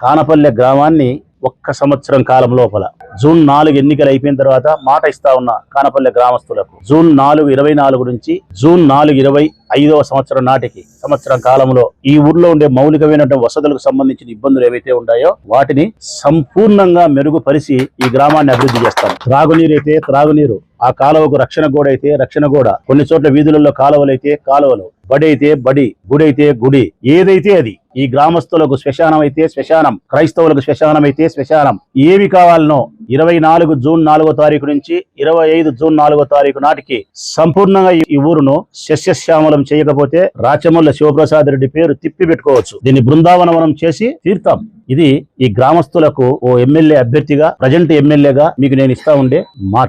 కానపల్లె గ్రామాన్ని ఒక్క సంవత్సరం కాలం లోపల. జూన్ నాలుగు ఎన్నికలు అయిపోయిన తర్వాత మాట ఇస్తా ఉన్న కానపల్లె గ్రామస్తులకు జూన్ నాలుగు ఇరవై నాలుగు నుంచి జూన్ నాలుగు ఇరవై ఐదవ సంవత్సరం నాటికి సంవత్సరం కాలంలో ఈ ఊర్లో ఉండే మౌలికమైనటువంటి వసతులకు సంబంధించిన ఇబ్బందులు ఏవైతే ఉన్నాయో వాటిని సంపూర్ణంగా మెరుగుపరిచి ఈ గ్రామాన్ని అభివృద్ధి చేస్తాం. త్రాగునీరు అయితే త్రాగునీరు ఆ కాలువకు రక్షణ గోడ అయితే రక్షణ గోడ కొన్ని చోట్ల వీధులలో కాలువలు అయితే కాలువలు బడి అయితే బడి గుడి అయితే గుడి ఏదైతే అది ఈ గ్రామస్తులకు శ్మశానం అయితే శ్మశానం క్రైస్తవులకు శ్మశానం అయితే శ్మశానం. ఏవి కావాలనో ఇరవై నాలుగు జూన్ నాలుగో తారీఖు నుంచి ఇరవై ఐదు జూన్ నాలుగో తారీఖు నాటికి సంపూర్ణంగా ఈ- ఊరును శస్యశ్యామలం చేయకపోతే రాచమల్ల శివప్రసాద్ రెడ్డి పేరు తిప్పి పెట్టుకోవచ్చు. దీన్ని బృందావనవనం చేసి తీర్థం ఇది ఈ గ్రామస్తులకు ఓ ఎమ్మెల్యే అభ్యర్థిగా ప్రజెంట్ ఎమ్మెల్యేగా మీకు నేను ఇస్తా ఉండే మాట.